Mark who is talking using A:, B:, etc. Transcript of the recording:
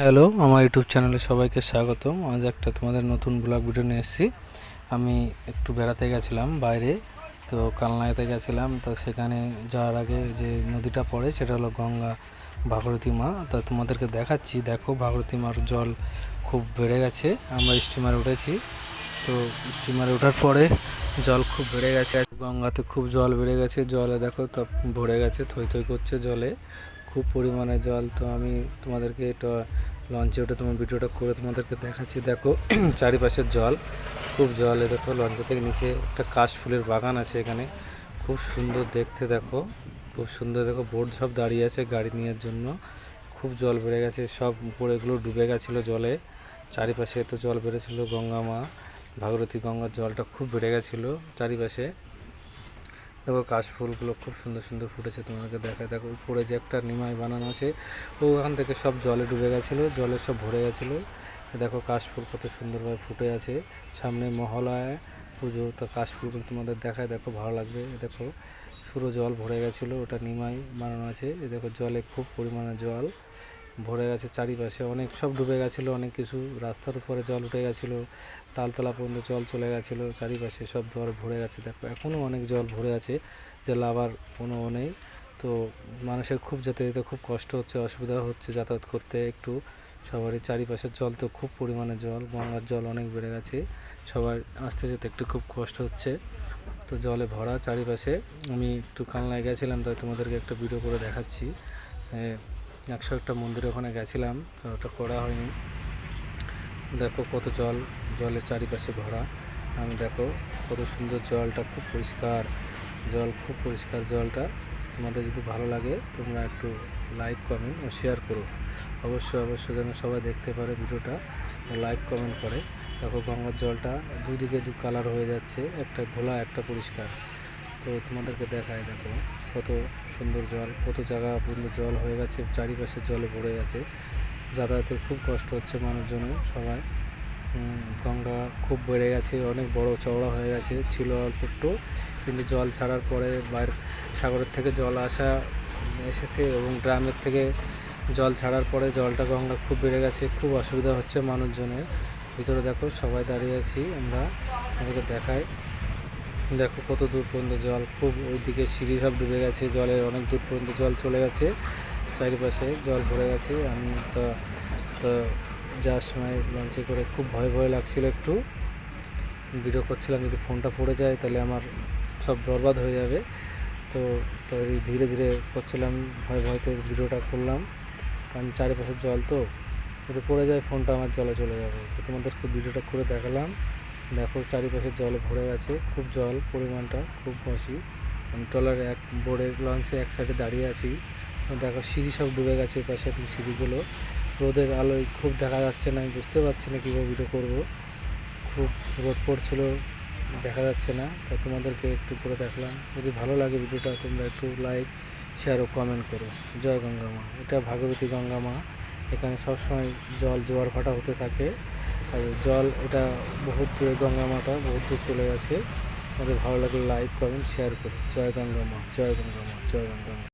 A: Hello আমার YouTube চ্যানেলে সবাইকে স্বাগতম। আজ একটা তোমাদের নতুন ব্লগ ভিডিও নিয়ে এসেছি। আমি একটু বেড়াতে গেছিলাম বাইরে, তো কালনাতে গেছিলাম। তো সেখানে যাওয়ার আগে যে নদীটা পড়ে, সেটা হলো গঙ্গা ভাগরতী মা। তা তোমাদেরকে দেখাচ্ছি। দেখো ভাগরতী মার জল খুব বেড়ে গেছে। আমরা স্টিমারে উঠেছি। তো স্টিমারে ওঠার পরে জল খুব বেড়ে গেছে। গঙ্গাতে খুব জল বেড়ে গেছে। জলে দেখো তো ভরে গেছে, থই থই করছে জলে। খুব পরিমাণে জল, তো আমি তোমাদেরকে এটা লঞ্চে ওটা তোমার ভিডিওটা করে তোমাদেরকে দেখাচ্ছি। দেখো চারিপাশের জল, খুব জল। এ দেখো লঞ্চে থেকে নিচে একটা কাশফুলের বাগান আছে এখানে। খুব সুন্দর দেখতে দেখো, খুব সুন্দর দেখো। বোর্ড সব দাঁড়িয়ে আছে গাড়ি নেওয়ার জন্য। খুব জল বেড়ে গেছে, সব উপরেগুলো ডুবে গেছিল জলে। চারিপাশে তো জল বেড়েছিল গঙ্গা মা, ভাগীরথী গঙ্গার জলটা খুব বেড়ে গেছিল চারিপাশে। দেখো কাশফুলগুলো খুব সুন্দর সুন্দর ফুটেছে, তোমাদেরকে দেখায়। দেখো উপরে যে একটা নিমাই বানানো আছে, ও ওখান থেকে সব জলে ডুবে গেছিল, জলে সব ভরে গেছিল। দেখো কাশফুল কত সুন্দরভাবে ফুটে আছে, সামনে মহলায় পুজো, তো কাশফুলগুলো তোমাদের দেখায়, দেখো ভালো লাগবে। দেখো পুরো জল ভরে গেছিল, ওটা নিমাই বানানো আছে। দেখো জলে খুব পরিমাণে জল। ভরে গেছে চারিপাশে, অনেক সব ডুবে গেছিল, অনেক কিছু। রাস্তার উপরে জল উঠে গেছিল, তালতলা পর্যন্ত জল চলে গেছিল, চারিপাশে সব জল ভরে গেছে। দেখো এখনও অনেক জল ভরে আছে যে লাভার কোনো নেই। তো মানুষের খুব যেতে যেতে খুব কষ্ট হচ্ছে, অসুবিধা হচ্ছে যাতায়াত করতে একটু। সবারই চারিপাশের জল তো খুব পরিমাণে জল, গঙ্গার জল অনেক বেড়ে গেছে। সবার আসতে যেতে একটু খুব কষ্ট হচ্ছে। তো জলে ভরা চারিপাশে, আমি একটু কালনায় গেছিলাম, তাই তোমাদেরকে একটা ভিডিও করে দেখাচ্ছি। একশো একটা মন্দিরে ওখানে গেছিলাম, তো ওটা করা হয়নি। দেখো কত জল, জলের চারিপাশে ভরা। আমি দেখো কত সুন্দর জলটা, খুব পরিষ্কার জল, খুব পরিষ্কার জলটা। তোমাদের যদি ভালো লাগে, তোমরা একটু লাইক কমেন্ট ও শেয়ার করো। অবশ্যই অবশ্যই যেন সবাই দেখতে পারে ভিডিওটা লাইক কমেন্ট করে। দেখো গঙ্গার জলটা দুদিকে দু কালার হয়ে যাচ্ছে, একটা ঘোলা, একটা পরিষ্কার। তো তোমাদেরকে দেখায়, দেখো। কত সুন্দর জল, কত জায়গা পর্যন্ত জল হয়ে গেছে, চারিপাশে জলে ভরে গেছে। যাতায়াতে খুব কষ্ট হচ্ছে মানুষজনের সবাই। গঙ্গা খুব বেড়ে গেছে, অনেক বড় চওড়া হয়ে গেছে, ছিল অল্প একটু, কিন্তু জল ছাড়ার পরে বাইরে সাগরের থেকে জল আসা এসেছে এবং গ্রামের থেকে জল ছাড়ার পরে জলটা গঙ্গা খুব বেড়ে গেছে, খুব অসুবিধা হচ্ছে মানুষজনের। ভিতরে দেখো সবাই দাঁড়িয়ে আছি আমরা আমাদেরকে দেখায় দেখো কত দূর পর্যন্ত জল, খুব ওইদিকে সিঁড়ি সব ডুবে গেছে, জলের অনেক দূর পর্যন্ত জল চলে গেছে, চারিপাশে জল ভরে গেছে, আমি তো তো যাওয়ার সময় লঞ্চে করে খুব ভয় ভয় লাগছিল একটু। ভিডিও করছিলাম যদি ফোনটা পড়ে যায় তাহলে আমার সব বরবাদ হয়ে যাবে। তো তো ধীরে ধীরে করছিলাম, ভয় ভয়তে ভিডিওটা করলাম, কারণ চারিপাশে জল তো, যদি পড়ে যায় ফোনটা আমার জলে চলে যাবে। তো তোমাদেরকে ভিডিওটা করে দেখালাম। দেখো চারিপাশে জল ভরে গেছে, খুব জল, পরিমাণটা খুব বেশি আমি ট্রলার এক বোর্ডের লঞ্চে এক সাইডে দাঁড়িয়ে আছি। দেখো সিঁড়ি সব ডুবে গেছে ওই পাশে সিঁড়িগুলো। রোদের আলোয় খুব দেখা যাচ্ছে না, আমি বুঝতে পারছি না কীভাবে ভিডিও করব। খুব রোদ পড়ছিল, দেখা যাচ্ছে না। তাই তোমাদেরকে একটু করে দেখলাম। যদি ভালো লাগে ভিডিওটা, তোমরা একটু লাইক শেয়ার ও কমেন্ট করো। জয় গঙ্গা মা। এটা ভাগীরথী গঙ্গা মা। এখানে সবসময় জল জোয়ার ভাটা হতে থাকে। আর জল, এটা বহুত দূরে গঙ্গা মাটা বহুত দূর চলে গেছে। আমাদের ভালো লাগলে লাইক করেন শেয়ার করুন। জয় গঙ্গা মা, জয় গঙ্গা মা, জয় গঙ্গা মা।